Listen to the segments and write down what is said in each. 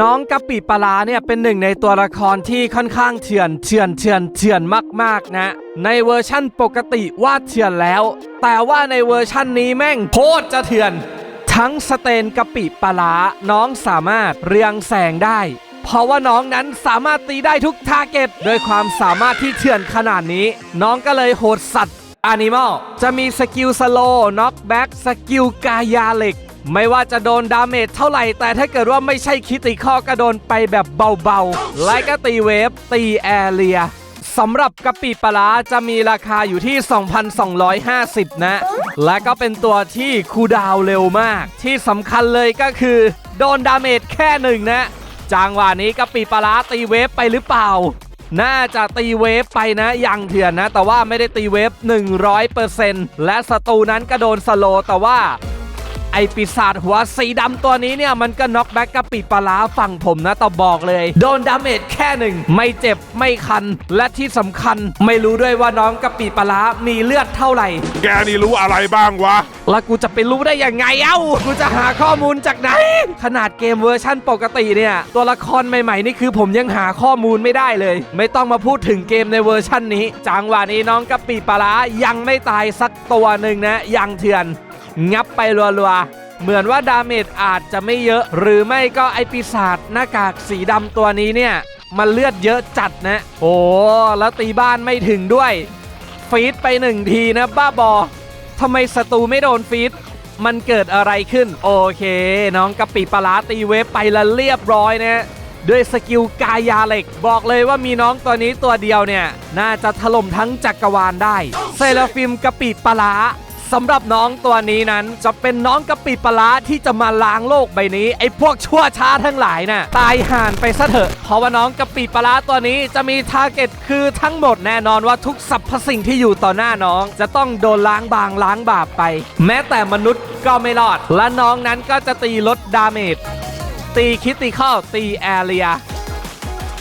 น้องกะปิปลาร้าเนี่ยเป็นหนึ่งในตัวละครที่ค่อนข้างเถื่อนเถื่อนเถื่อนเถื่อนมากๆนะ ในเวอร์ชั่นปกติว่าเถื่อนแล้ว แต่ว่าในเวอร์ชั่นนี้แม่งโคตรจะเถื่อน ทั้งสเตนกะปิปลาร้าน้องสามารถเรียงแสงได้ เพราะว่าน้องนั้นสามารถตีได้ทุกทาร์เก็ตโดยความสามารถที่เถื่อนขนาดนี้ น้องก็เลยโหดสัตว์อ n นิม l ลจะมีสกิลสโลน็อกแบ็กสกิลกายาเหล็ก ไม่ว่าจะโดนดาเมจเท่าไหร่ แต่ถ้าเกิดว่าไม่ใช่คิติคอก็โดนไปแบบเบาๆ และก็ตีเวฟ ตีแอเรียสำหรับกะปิปลาร้าจะมีราคาอยู่ที่ 2,250 นะ และก็เป็นตัวที่คูลดาวน์เร็วมาก ที่สำคัญเลยก็คือ โดนดาเมจแค่หนึ่งนะ จางหวานี้กะปิปลาร้าตีเวฟไปหรือเปล่า น่าจะตีเวฟไปนะยังเถื่อนนะ แต่ว่าไม่ได้ตีเวฟ 100%และศัตรูนั้นก็โดนสโลว์แต่ว่าไอ ปีศาจหัวสีดำตัวนี้เนี่ย มันก็น็อกแบ็กกะปิปลาร้าฝั่งผมนะต่อบอกเลย โดนดาเมจแค่หนึ่ง ไม่เจ็บไม่คัน และที่สำคัญไม่รู้ด้วยว่าน้องกะปิปลาร้ามีเลือดเท่าไหร่ แกนี่รู้อะไรบ้างวะ แล้วกูจะไปรู้ได้ยังไงเอ้า กูจะหาข้อมูลจากไหน ขนาดเกมเวอร์ชั่นปกติเนี่ย ตัวละครใหม่ๆ นี่คือผมยังหาข้อมูลไม่ได้เลย ไม่ต้องมาพูดถึงเกมในเวอร์ชั่นนี้ จังหวะนี้น้องกะปิปลาร้ายังไม่ตายสักตัวหนึ่งนะยังเถื่อน งับไปรัวๆ เหมือนว่าดาเมจอาจจะไม่เยอะ หรือไม่ก็ไอปีศาจหน้ากากสีดำตัวนี้เนี่ย มันเลือดเยอะจัดนะโอ้แล้วตีบ้านไม่ถึงด้วย ฟีดไปหนึ่งทีนะบ้าบอทำไมศัตรูไม่โดนฟีดมันเกิดอะไรขึ้น โอเค น้องกะปิปลาตีเวฟไปและเรียบร้อยนะด้วยสกิลกายาเหล็ก บอกเลยว่ามีน้องตัวนี้ตัวเดียวเนี่ย น่าจะถล่มทั้งจักรวาลได้ เซราฟิมกะปิปลา สำหรับน้องตัวนี้นั้นจะเป็นน้องกะปิปลาร้าที่จะมาล้างโลกใบนี้ ไอ้พวกชั่วช้าทั้งหลายน่ะตายห่านไปซะเถอะเพราะว่าน้องกะปิปลาร้าตัวนี้จะมีทาร์เก็ตคือทั้งหมดแน่นอนว่าทุกสรรพสิ่งที่อยู่ต่อหน้าน้อง จะต้องโดนล้างบางล้างบาปไป แม้แต่มนุษย์ก็ไม่รอด และน้องนั้นก็จะตีลดดาเมจตีคิติคอลตีแอเรีย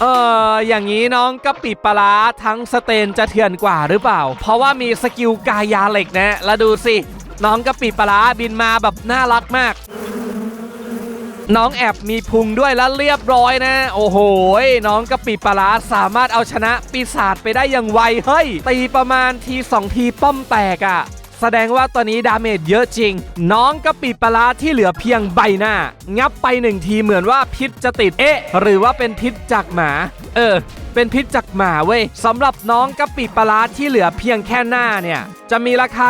เอออย่างนี้น้องกะปิปลาทั้งสเตนจะเถื่อนกว่าหรือเปล่า เพราะว่ามีสกิลกายาเหล็กนะแล้วดูสิ น้องกะปิปลาบินมาแบบน่ารักมาก น้องแอบมีพุงด้วยแล้วเรียบร้อยนะ โอ้โห น้องกะปิปลาร้าสามารถเอาชนะปีศาจไปได้อย่างไวเฮ้ยตีประมาณทีสองทีป้อมแตกอะ่ะ แสดงว่าตัวนี้ดาเมจเยอะจริง น้องกะปิปลาร้าที่เหลือเพียงใบหน้า งับไปหนึ่งทีเหมือนว่าพิษจะติดเอ๊ะ หรือว่าเป็นพิษจากหมา เออ เป็นพิษจากหมาเว้ยสำหรับน้องกะปิปลาร้าที่เหลือเพียงแค่หน้าเนี่ย จะมีราคา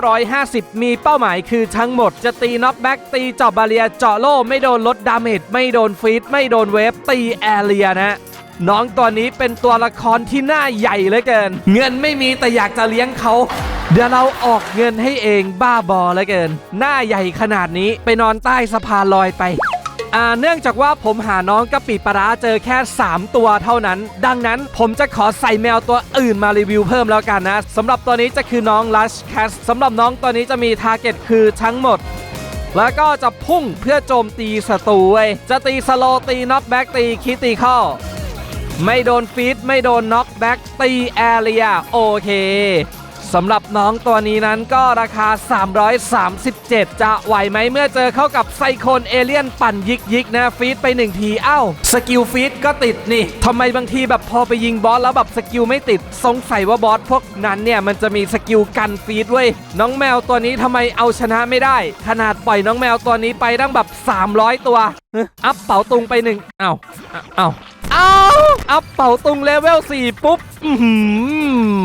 1,950 มีเป้าหมายคือทั้งหมดจะตีน็อกแบ็กตีเจาะบาเรียเจาะโล่ไม่โดนลดดาเมจไม่โดนฟีดไม่โดนเวฟตีแอเรียนะน้องตัวนี้เป็นตัวละครที่หน้าใหญ่เหลือเกิน เงินไม่มีแต่อยากจะเลี้ยงเขา เดี๋ยวเราออกเงินให้เองบ้าบอเลือเกิน หน้าใหญ่ขนาดนี้ไปนอนใต้สะพานลอยไปอ่าเนื่องจากว่าผมหาน้องกะปิปลาร้าเจอแค่ 3 ตัวเท่านั้น ดังนั้นผมจะขอใส่แมวตัวอื่นมารีวิวเพิ่มแล้วกันนะสำหรับตัวนี้จะคือน้อง Lush Cat สำหรับน้องตัวนี้จะมีทาร์เก็ตคือทั้งหมด แล้วก็จะพุ่งเพื่อโจมตีศัตรูจะตีสโลตีน็อกแบ็กตีคิติคอลไม่โดนฟีดไม่โดนน็อกแบ็กตีแอเรียโอเค สำหรับน้องตัวนี้นั้นก็ราคา 337 จะไหวไหมเมื่อเจอเข้ากับไซโคนเอเลียนปั่นยิกยิกนะฟีดไปหนึ่งทีเอ้า สกิลฟีดก็ติดนี่ทำไมบางทีแบบพอไปยิงบอสแล้วแบบสกิลไม่ติด สงสัยว่าบอสพวกนั้นเนี่ย มันจะมีสกิลกันฟีดเว้ย น้องแมวตัวนี้ทำไมเอาชนะไม่ได้ ขนาดปล่อยน้องแมวตัวนี้ไปตั้งแบบ 300 ตัวอัพเป่าตุงไปหนึ่งเอ้าเอ้าเอาอัพเป่าตุงเลเวล4ปุ๊บอื้อหื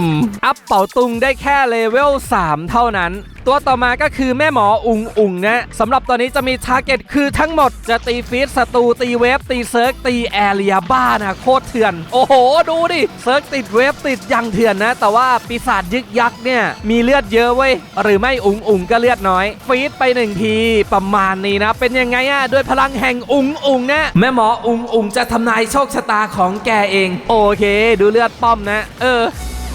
ออัพเป่าตุงได้แค่เลเวล3เท่านั้น ตัวต่อมาก็คือแม่หมออุงอุงนะสำหรับตัวนี้จะมีทาร์เก็ตคือทั้งหมดจะตีฟีดศัตรูตีเวฟตีเซิร์กตีแอเรียบ้านะโคตรเถื่อน โอ้โห ดูดิเซิร์กติดเวฟติดยังเถื่อนนะ แต่ว่าปีศาจยึกยักษ์เนี่ย มีเลือดเยอะเว้ย หรือไม่อุงอุงก็เลือดน้อย ฟีดไปหนึ่งทีประมาณนี้นะ เป็นยังไงอะด้วยพลังแห่งอุงอุงนะแม่หมออุงอุงจะทำนายโชคชะตาของแกเอง โอเค ดูเลือดป้อมนะ เออ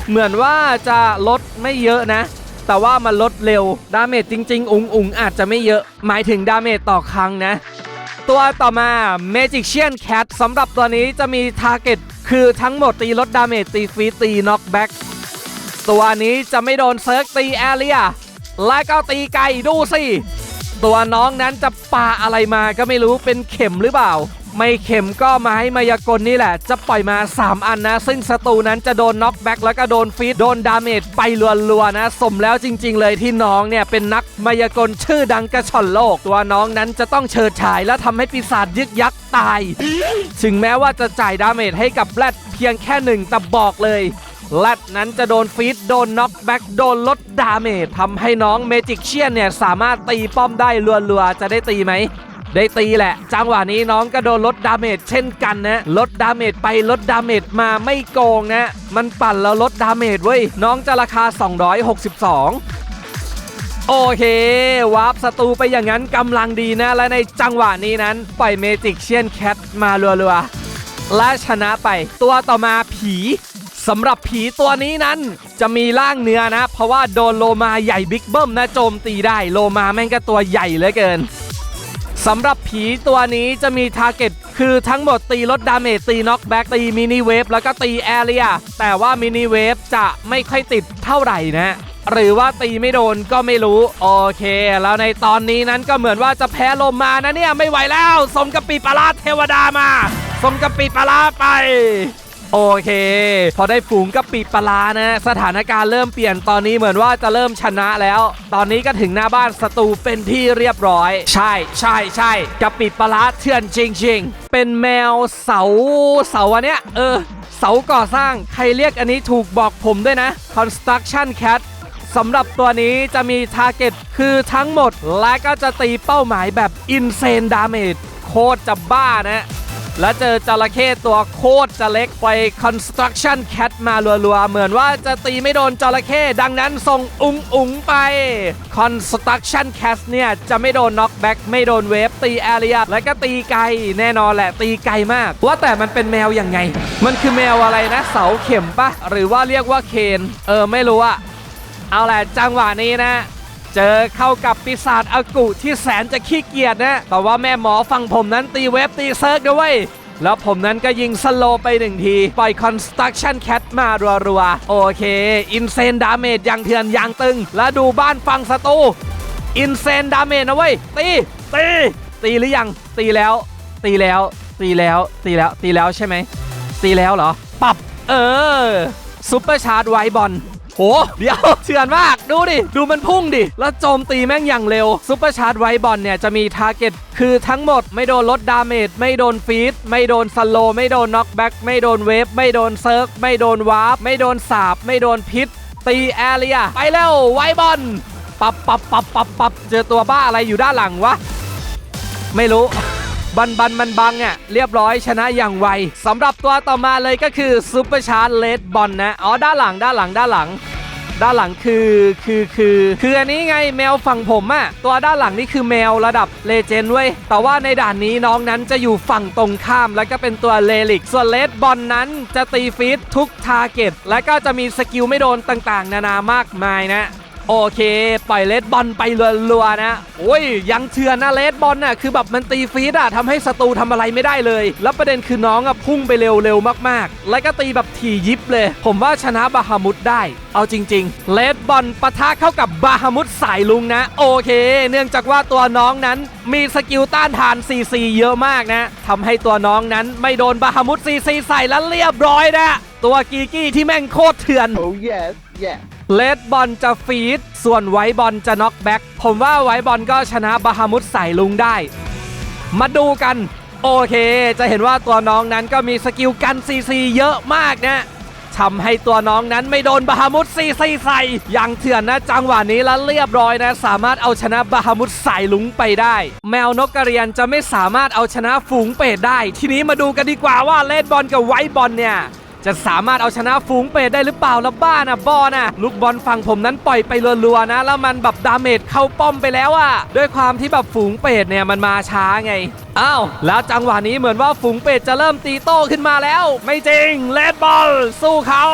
เหมือนว่าจะลดไม่เยอะนะ แต่ว่ามันลดเร็ว ดาเมจจริง ๆ อุงอุงอาจจะไม่เยอะ หมายถึงดาเมจต่อครั้งนะ ตัวต่อมา Magician Cat สำหรับตัวนี้จะมีทาร์เก็ตคือทั้งหมดตีลดดาเมจตีฟรีตีน็อกแบ็กตัวนี้จะไม่โดนเซิร์กตีแอเรียและก็ตีไกลดูสิ ตัวน้องนั้นจะปาอะไรมาก็ไม่รู้เป็นเข็มหรือเปล่า ไม่เข็มก็ไม้มายากลนี่แหละ จะปล่อยมา 3 อันนะ ซึ่งศัตรูนั้นจะโดนน็อกแบ็กแล้วก็โดนฟีดโดนดาเมจไปรัวๆนะ สมแล้วจริง ๆ เลยที่น้องเนี่ย เป็นนักมายากลชื่อดังกระชอนโลก ตัวน้องนั้นจะต้องเฉิดฉายและทำให้ปีศาจยึกยักตาย ถึงแม้ว่าจะจ่ายดาเมจให้กับแรดเพียงแค่หนึ่งแต่บอกเลยแรดนั้นจะโดนฟีดโดนน็อกแบ็กโดนลดดาเมจทำให้น้องเมจิกเชียนเนี่ย สามารถตีป้อมได้รัวๆ จะได้ตีไหม ได้ตีแหละ จังหวะนี้น้องก็โดนลดดาเมจเช่นกันนะลดดาเมจไปลดดาเมจมาไม่โกงนะ มันปั่นแล้วลดดาเมจเว้ยน้องจะราคา 262โอเควาร์ปศัตรูไปอย่างนั้นกำลังดีนะ และในจังหวะนี้นั้น ปล่อยเมจิกเชียนแคทมารัวๆและชนะไปตัวต่อมาผีสำหรับผีตัวนี้นั้นจะมีร่างเนื้อนะ เพราะว่าโดนโลมาใหญ่บิ๊กเบิ้มนะโจมตีได้โลมาแม่งก็ตัวใหญ่เหลือเกิน สำหรับผีตัวนี้จะมีทาร์เก็ตคือทั้งหมดตีลดดาเมจตีน็อกแบ็กตีมินิเวฟแล้วก็ตีแอเรียแต่ว่ามินิเวฟจะไม่ค่อยติดเท่าไหร่นะ หรือว่าตีไม่โดนก็ไม่รู้ โอเค แล้วในตอนนี้นั้นก็เหมือนว่าจะแพ้ลมมานะเนี่ย ไม่ไหวแล้วสมกับปีปลาเทวดามาสมกับปีปลาไป โอเค พอได้ฝูงกับปีปลาร้านะ สถานการณ์เริ่มเปลี่ยนตอนนี้เหมือนว่าจะเริ่มชนะแล้ว ตอนนี้ก็ถึงหน้าบ้านศัตรูเป็นที่เรียบร้อย ใช่ใช่ใช่กับปีปลาร้าเถื่อนจริง ๆ เป็นแมวเสาเสาอันเนี้ยเออ เสาก่อสร้างใครเรียกอันนี้ถูกบอกผมด้วยนะ construction cat สำหรับตัวนี้จะมีทาร์เก็ตคือทั้งหมด และก็จะตีเป้าหมายแบบ insane damage โคตรจะบ้านะ แล้วเจอจระเข้ตัวโคตรจะเล็กไป construction cat มารัวๆ เหมือนว่าจะตีไม่โดนจระเข้ดังนั้นส่งอุงอุงไป construction cat เนี่ยจะไม่โดน knockback ไม่โดนเวฟตีแอเรียแล้วก็ตีไกลแน่นอนแหละตีไกลมาก ว่าแต่มันเป็นแมวยังไง มันคือแมวอะไรนะ เสาเข็มปะหรือว่าเรียกว่าเคน เออไม่รู้อะเอาแหละจังหวะนี้นะ เจอเข้ากับปีศาจอากุที่แสนจะขี้เกียจนะ แต่ว่าแม่หมอฟังผมนั้นตีเวฟตีเซิร์กด้วยแล้วผมนั้นก็ยิงสโลไปหนึ่งที ปล่อย Construction Cat มารัวๆ โอเค อินเซนดาเมจย่างเถื่อนย่างตึง แล้วดูบ้านฟังศัตรูอินเซนดาเมจนะเว้ย ตี ตี ตีหรือยัง ตีแล้ว ตีแล้ว ตีแล้ว ตีแล้ว ตีแล้วใช่ไหม ตีแล้วเหรอปรับ เออซุปเปอร์ชาร์จไวบอล โห เดี๋ยวเถื่อนมาก ดูดิ ดูมันพุ่งดิ แล้วโจมตีแม่งอย่างเร็วซุปเปอร์ชาร์จไวบอลเนี่ยจะมีทาร์เก็ตคือทั้งหมดไม่โดนลดดาเมจไม่โดนฟีดไม่โดนสโลไม่โดนน็อกแบ็กไม่โดนเวฟไม่โดนเซิร์กไม่โดนวาร์ปไม่โดนสาบไม่โดนพิษ ตีแอเรียไปเร็วไวบอลปับปับปับปับปับเจอตัวบ้าอะไรอยู่ด้านหลังวะ ไม่รู้ บันบันมันบังอะเรียบร้อยชนะอย่างไวสำหรับตัวต่อมาเลยก็คือซูเปอร์ชาร์ e เลดบอลนะอ๋อด้านหลังด้านหลังด้านหลังด้านหลังคือคือคือคืออันนี้ไงแมวฝั่งผมอะตัวด้านหลังนี่คือแมวระดับเลเจนด์เว้ยแต่ว่าในด่านนี้น้องนั้นจะอยู่ฝั่งตรงข้ามแล้วก็เป็นตัวเลลิกส่วนเลดบอลนั้นจะตีฟีดทุกทาร์เก็ตและก็จะมีสกิลไม่โดนต่างๆ นานามากมายนะ โอเคปล่อยเลดบอลไปรัวๆนะโอ้ยยังเถื่อนนะเลดบอลน่ะคือแบบมันตีฟีดอะทำให้ศัตรูทำอะไรไม่ได้เลย แล้วประเด็นคือน้องอะพุ่งไปเร็วๆมากๆ แล้วก็ตีแบบถี่ยิบเลย ผมว่าชนะบาฮามุดได้ เอาจริงๆเลดบอลปะทะเข้ากับบาฮามุดสายลุงนะ โอเค เนื่องจากว่าตัวน้องนั้นมีสกิลต้านทาน CC เยอะมากนะทำให้ตัวน้องนั้นไม่โดนบาฮามุด CC ใส่แล้วเรียบร้อยนะ ตัวกีกี้ที่แม่งโคตรเถื่อน Oh yes, yes. เลดบอลจะฟีด ส่วนไวบอลจะน็อกแบ็กผมว่าไวบอลก็ชนะบาฮามุดใส่ลุงได้ มาดูกัน โอเค จะเห็นว่าตัวน้องนั้นก็มีสกิลกันซีซีเยอะมากนะทำให้ตัวน้องนั้นไม่โดนบาฮามุดซีซีใส่อย่างเถื่อนนะจังหวะนี้แล้วเรียบร้อยนะ สามารถเอาชนะบาฮามุดใส่ลุงไปได้ แมวนกกระเรียนจะไม่สามารถเอาชนะฝูงเป็ดได้ ทีนี้มาดูกันดีกว่าว่าเลดบอลกับไวบอลเนี่ย จะสามารถเอาชนะฝูงเป็ดได้หรือเปล่าละบ้านะบอนะลูกบอลฝั่งผมนั้นปล่อยไปรัวๆนะ แล้วมันแบบดาเมจเข้าป้อมไปแล้วอะด้วยความที่แบบฝูงเป็ดเนี่ยมันมาช้าไงอ้าวแล้วจังหวะนี้เหมือนว่าฝูงเป็ดจะเริ่มตีโต้ขึ้นมาแล้ว ไม่จริงเลดบอลสู้เขา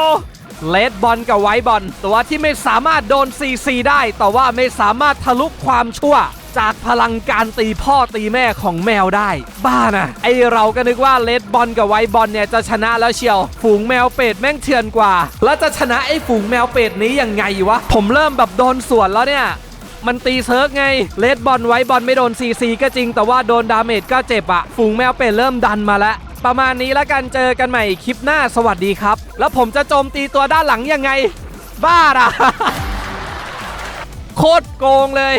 เลดบอลกับไวบอลตัวที่ไม่สามารถโดน CC ได้ แต่ว่าไม่สามารถทะลุความชั่ว จากพลังการตีพ่อตีแม่ของแมวได้ บ้านะไอเราก็นึกว่าเลดบอลกับไวบอลเนี่ยจะชนะแล้วเชียว ฝูงแมวเป็ดแม่งเถื่อนกว่า แล้วจะชนะไอฝูงแมวเป็ดนี้ยังไงวะ ผมเริ่มแบบโดนสวนแล้วเนี่ยมันตีเซิร์กไง เลดบอลไว้บอลไม่โดนซีซีก็จริงแต่ว่าโดนดาเมจก็เจ็บอะฝูงแมวเป็ดเริ่มดันมาแล้วประมาณนี้แล้วกันเจอกันใหม่คลิปหน้าสวัสดีครับ แล้วผมจะโจมตีตัวด้านหลังยังไง บ้าอะโคตรโกงเลย